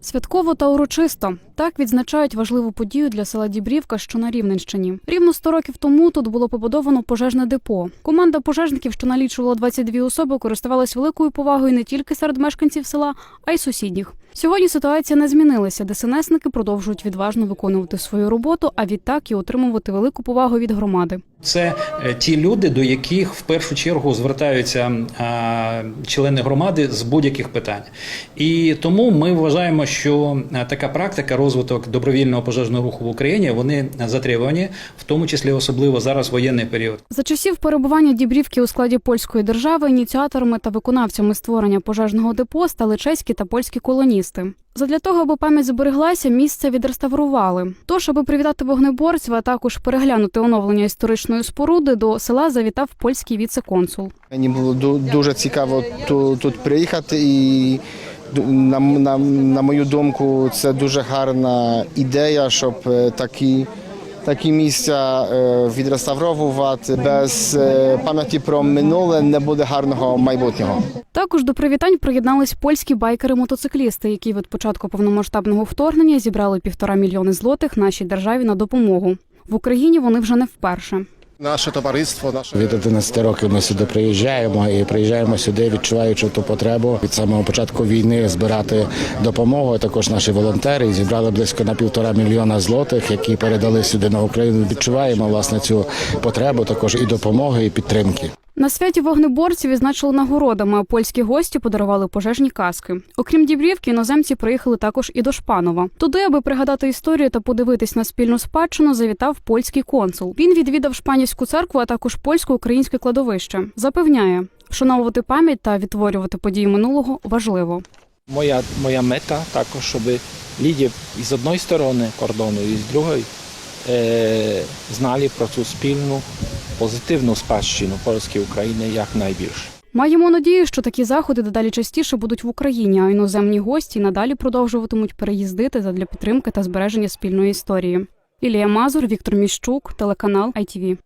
Святково та урочисто так відзначають важливу подію для села Дібрівка, що на Рівненщині. Рівно 100 років тому тут було побудовано пожежне депо. Команда пожежників, що налічувала 22 особи, користувалась великою повагою не тільки серед мешканців села, а й сусідніх. Сьогодні ситуація не змінилася. ДСНСники продовжують відважно виконувати свою роботу, а відтак і отримувати велику повагу від громади. Це е, ті люди, до яких в першу чергу звертаються члени громади з будь-яких питань. І тому ми вважаємо, що е, така практика, розвиток добровільного пожежного руху в Україні, вони затребувані, в тому числі особливо зараз воєнний період. За часів перебування Дібрівки у складі польської держави ініціаторами та виконавцями створення пожежного депо стали чеські та польські колоністи. Задля того, аби пам'ять збереглася, місце відреставрували. Тож, аби привітати вогнеборців, а також переглянути оновлення історичної споруди, до села завітав польський віце-консул. Мені було дуже цікаво ту- тут приїхати і на, на, на мою думку, це дуже гарна ідея, щоб е, такі, такі місця е, відреставровувати. Без е, пам'яті про минуле не буде гарного майбутнього. Також до привітань приєднались польські байкери-мотоциклісти, які від початку повномасштабного вторгнення зібрали півтора мільйони злотих нашій державі на допомогу. В Україні вони вже не вперше. Наше товариство, наше Від 11 років ми сюди приїжджаємо і приїжджаємо сюди, відчуваючи ту потребу від самого початку війни збирати допомогу. Також наші волонтери зібрали близько на півтора мільйона злотих, які передали сюди на Україну. Відчуваємо власне цю потребу, також і допомоги, і підтримки. На святі вогнеборців відзначили нагородами, а польські гості подарували пожежні каски. Окрім Дібрівки, іноземці приїхали також і до Шпанова. Туди, аби пригадати історію та подивитись на спільну спадщину, завітав польський консул. Він відвідав Шпанівську церкву, а також польсько-українське кладовище. Запевняє, вшановувати пам'ять та відтворювати події минулого важливо. Моя, моя мета також, щоб люди з одної сторони кордону і з другої е, знали про цю спільну позитивну спадщину Польської України якнайбільше. Маємо надію, що такі заходи дедалі частіше будуть в Україні, а іноземні гості надалі продовжуватимуть переїздити задля підтримки та збереження спільної історії. Ілія Мазур, Віктор Міщук, телеканал ITV.